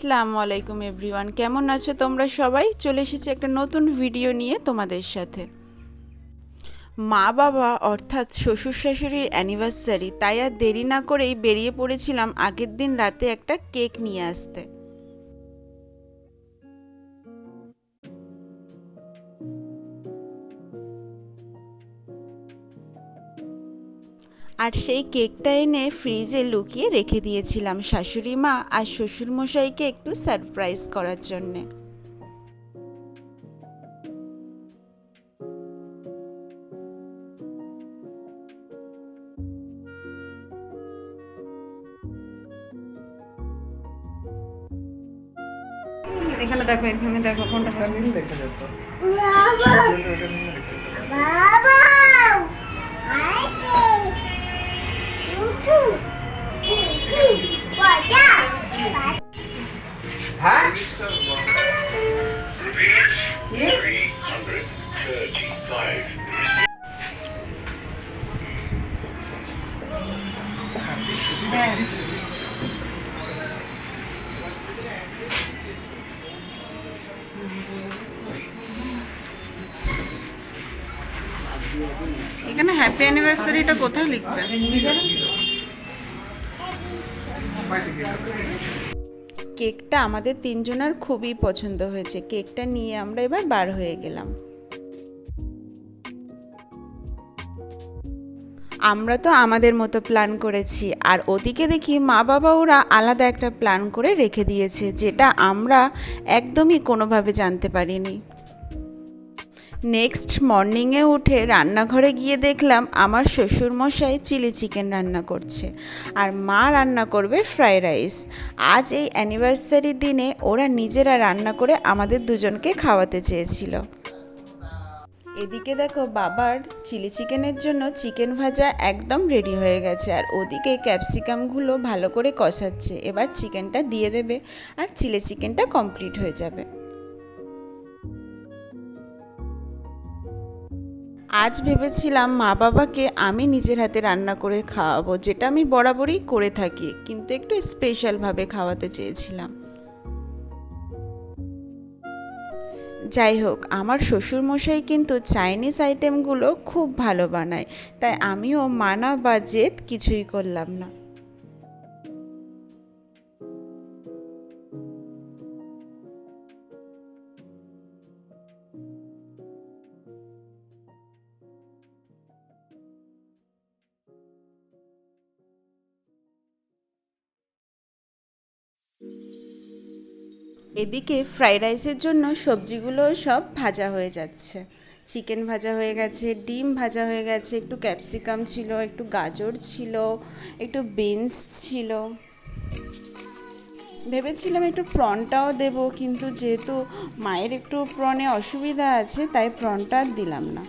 আসসালামু আলাইকুম এভরিওয়ান। কেমন আছো তোমরা সবাই? চলে এসেছি একটা নতুন ভিডিও নিয়ে তোমাদের সাথে। মা বাবা, অর্থাৎ শ্বশুর শাশুড়ির অ্যানিভার্সারি তাই আর দেরি না করেই বেরিয়ে পড়েছিলাম আগের দিন রাতে একটা কেক নিয়ে আসতে। আর সেই কেকটা এনে ফ্রিজে লুকিয়ে রেখে দিয়েছিলাম শাশুড়ি মা আর শ্বশুরমশাইকে একটু সারপ্রাইজ করার জন্যে। এখানে দেখো এখানে দেখো কোনটা দেখা যেত বাবা! হ্যাঁ? এখানে হ্যাপি অ্যানিভার্সারিটা কোথায় লিখবে? কেকটা আমাদের তিনজনের খুবই পছন্দ হয়েছে। কেকটা নিয়ে আমরা এবার বার হয়ে গেলাম। আমরা তো আমাদের মতো প্ল্যান করেছি। আর ওদিকে দেখি মা বাবা ওরা আলাদা একটা প্ল্যান করে রেখে দিয়েছে, যেটা আমরা একদমই কোনোভাবে জানতে পারিনি। নেক্সট মর্নিংয়ে উঠে রান্নাঘরে গিয়ে দেখলাম আমার শ্বশুরমশাই চিলি চিকেন রান্না করছে আর মা রান্না করবে ফ্রাইড রাইস। আজ এই অ্যানিভার্সারির দিনে ওরা নিজেরা রান্না করে আমাদের দুজনকে খাওয়াতে চেয়েছিল। এদিকে দেখো বাবার চিলি চিকেনের জন্য চিকেন ভাজা একদম রেডি হয়ে গেছে আর ওদিকে ক্যাপসিকামগুলো ভালো করে কষাচ্ছে। এবার চিকেনটা দিয়ে দেবে আর চিলি চিকেনটা কমপ্লিট হয়ে যাবে। আজ ভেবেছিলাম মা বাবাকে আমি নিজের হাতে রান্না করে খাওয়াবো, যেটা আমি বরাবরই করে থাকি, কিন্তু একটু স্পেশালভাবে খাওয়াতে চেয়েছিলাম। যাই হোক, আমার শ্বশুরমশাই কিন্তু চাইনিজ আইটেমগুলো খুব ভালো বানায়, তাই আমিও মানা বা জেদ কিছুই করলাম না। এদিকে ফ্রাইড রাইসের জন্য সবজিগুলো সব ভাজা হয়ে যাচ্ছে। চিকেন ভাজা হয়ে গেছে, ডিম ভাজা হয়ে গেছে, একটু ক্যাপসিকাম ছিল, একটু গাজর ছিল, একটু বিনস ছিল। ভেবেছিলাম একটু প্রনটাও দেব, কিন্তু যেহেতু মায়ের একটু প্রনে অসুবিধা আছে, তাই প্রনটা দিলাম না।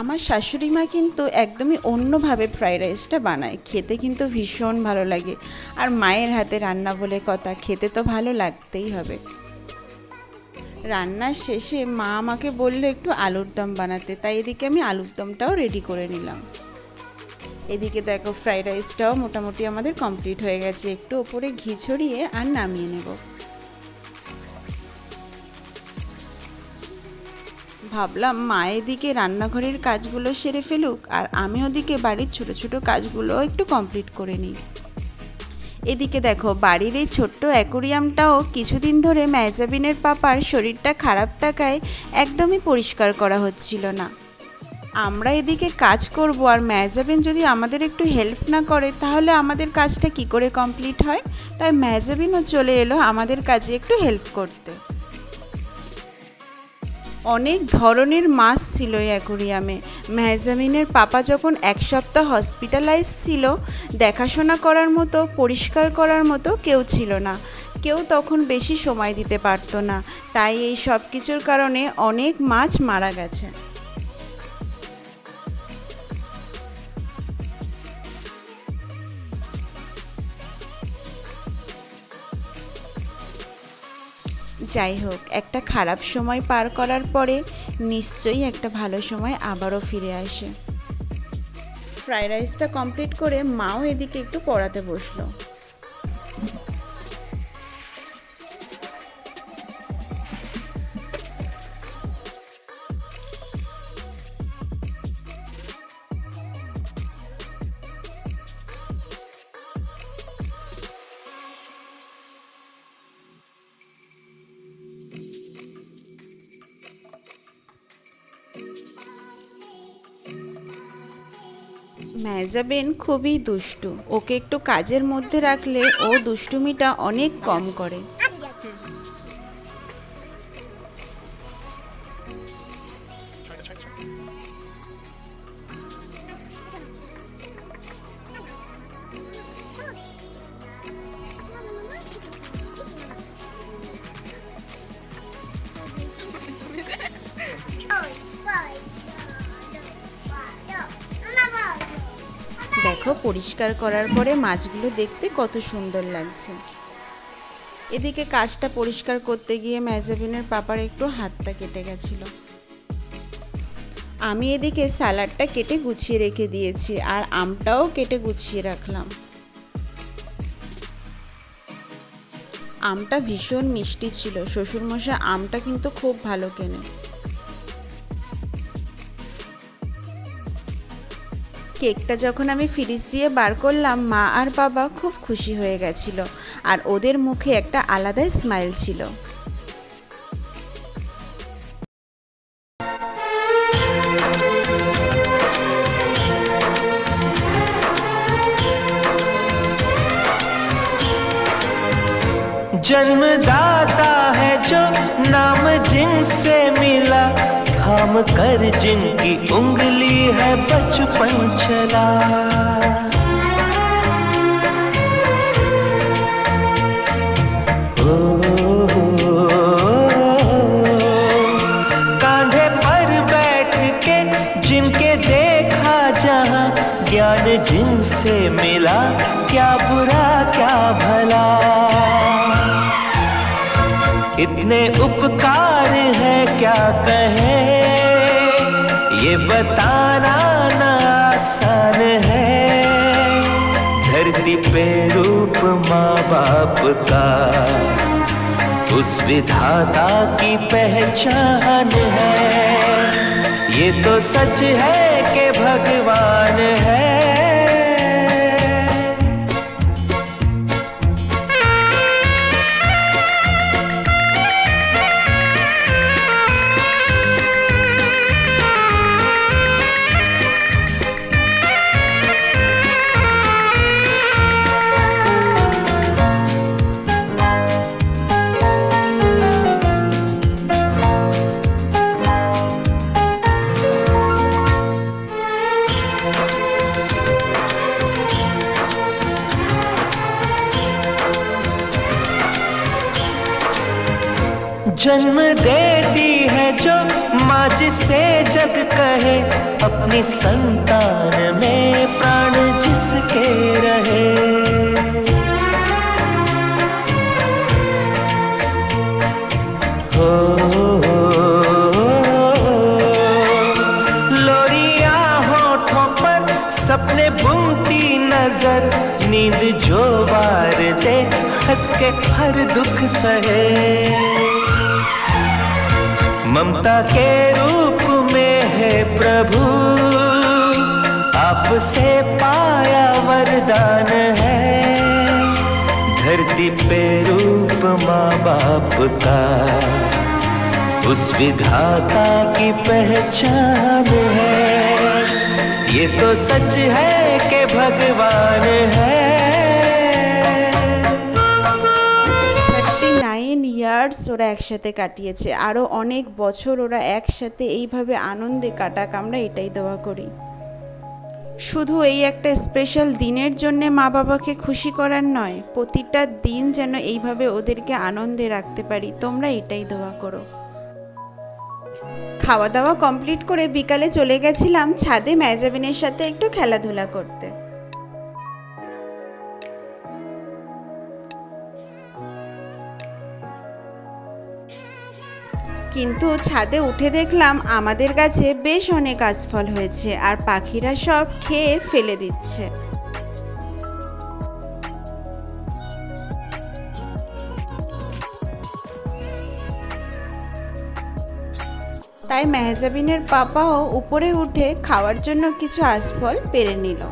আমার শাশুড়ি মা কিন্তু একদমই অন্যভাবে ফ্রাইড রাইসটা বানায়। খেতে কিন্তু ভীষণ ভালো লাগে। আর মায়ের হাতে রান্না বলে কথা, খেতে তো ভালো লাগতেই হবে। রান্নার শেষে মা আমাকে বলল একটু আলুর দম বানাতে, তাই এদিকে আমি আলুর দমটাও রেডি করে নিলাম। এদিকে দেখো, ফ্রাইড রাইসটাও মোটামুটি আমাদের কমপ্লিট হয়ে গেছে। একটু ওপরে ঘি ছড়িয়ে আর নামিয়ে নেব। ভাবলাম, মা এদিকে রান্নাঘরের কাজগুলো সেরে ফেলুক আর আমি ওদিকে বাড়ির ছোট ছোট কাজগুলো একটু কমপ্লিট করে নিই। এদিকে দেখো, বাড়ির এই ছোট্ট অ্যাকোরিয়ামটাও কিছুদিন ধরে ম্যাজাবিনের পাপার শরীরটা খারাপ থাকায় একদমই পরিষ্কার করা হচ্ছিল না। আমরা এদিকে কাজ করব আর ম্যাজাবিন যদি আমাদের একটু হেল্প না করে, তাহলে আমাদের কাজটা কি করে কমপ্লিট হয়? তাই ম্যাজাবিনও চলে এলো আমাদের কাজে একটু হেল্প করতে। অনেক ধরনের মাছ ছিল এই অ্যাকোরিয়ামে। মেহজামিনের পাপা যখন এক সপ্তাহ হসপিটালাইজ ছিল, দেখাশোনা করার মতো, পরিষ্কার করার মতো কেউ ছিল না। কেউ তখন বেশি সময় দিতে পারতো না। তাই এই সব কিছুর কারণে অনেক মাছ মারা গেছে। যাই হোক, একটা খারাপ সময় পার করার পরে নিশ্চয়ই একটা ভালো সময় আবারও ফিরে আসে। ফ্রাইড রাইসটা কমপ্লিট করে মাও এদিকে একটু পড়াতে বসল। ম্যাজাবেন খুবই দুষ্টু। ওকে একটু কাজের মধ্যে রাখলে ও দুষ্টুমিটা অনেক কম করে। দেখো পরিষ্কার করার পরে মাছগুলো দেখতে কত সুন্দর লাগছে। এদিকে কাজটা পরিষ্কার করতে গিয়ে ম্যাজাবিনের পাপার একটু হাতটা কেটে গেছিল। আমি এদিকে স্যালাডটা কেটে গুছিয়ে রেখে দিয়েছি আর আমটাও কেটে গুছিয়ে রাখলাম। আমটা ভীষণ মিষ্টি ছিল। শ্বশুরমশাই আমটা কিন্তু খুব ভালো কেনে কেকটা যখন আমি ফ্রিজ দিয়ে বার করলাম মা আর বাবা খুব খুশি হয়ে গেছিল আর ওদের মুখে একটা আলাদাই স্মাইল ছিল जन्मदाता है जो नाम जिनसे मिला थाम कर जिनकी उंगली है बचपन चला कांधे पर बैठ के जिनके देखा जहाँ ज्ञान जिनसे मिला, क्या बुरा, क्या भला। इतने उपकार है, क्या कहे बताना ना आसान है। धरती पे रूप माँ बाप का। उस विधाता की पहचान है। ये तो सच है कि भगवान है। जिसे जग कहे, अपनी संतान में प्राण जिसके रहे। हो, लोरिया होठों पर सपने बुनती नज़र, नींद जो वार दे, हंस के हर दुख सहे। ममता के रूप में है प्रभु। आपसे पाया वरदान है। धरती पे रूप माँ बाप का। उस विधाता की पहचान है। ये तो सच है कि भगवान है। ইয়ার্স ওরা একসাথে কাটিয়েছে। আরও অনেক বছর ওরা একসাথে এইভাবে আনন্দে কাটাক আমরা এটাই দোয়া করি। শুধু এই একটা স্পেশাল দিনের জন্যে মা বাবাকে খুশি করার নয়, প্রতিটা দিন যেন এইভাবে ওদেরকে আনন্দে রাখতে পারি, তোমরা এটাই দোয়া করো। খাওয়া দাওয়া কমপ্লিট করে বিকালে চলে গেছিলাম ছাদে ম্যাজাবিনের সাথে একটু খেলাধুলা করতে। কিন্তু ছাদে উঠে দেখলাম আমাদের গাছে বেশ অনেক আশফল হয়েছে আর পাখিরা সব খেয়ে ফেলে দিচ্ছে। তাই মেহজাবিনের পাপাও উপরে উঠে খাওয়ার জন্য কিছু আশফল পেরে নিল।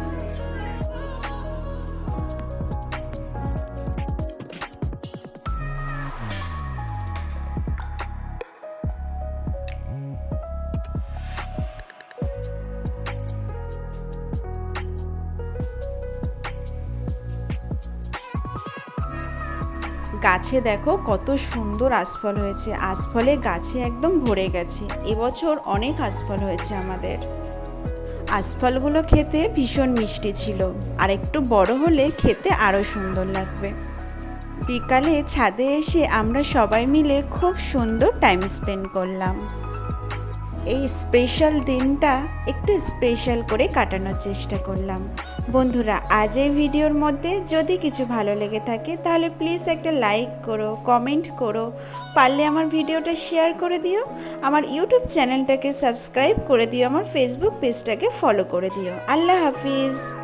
গাছে দেখো কত সুন্দর আসফল হয়েছে। আসফলে গাছে একদম ভরে গেছে। এবছর অনেক আসফল হয়েছে আমাদের। আসফলগুলো খেতে ভীষণ মিষ্টি ছিল। আর একটু বড় হলে খেতে আরও সুন্দর লাগবে। বিকালে ছাদে এসে আমরা সবাই মিলে খুব সুন্দর টাইম স্পেন্ড করলাম। এই স্পেশাল দিনটা একটু স্পেশাল করে কাটানোর চেষ্টা করলাম। বন্ধুরা, আজ এই ভিডিওর মধ্যে যদি কিছু ভালো লেগে থাকে, তাহলে প্লিজ একটা লাইক করো কমেন্ট করো, পারলে আমার ভিডিওটা শেয়ার করে দিও, আমার ইউটিউব চ্যানেলটাকে সাবস্ক্রাইব করে দিও, আমার ফেসবুক পেজটাকে ফলো করে দিও। আল্লাহ হাফিজ।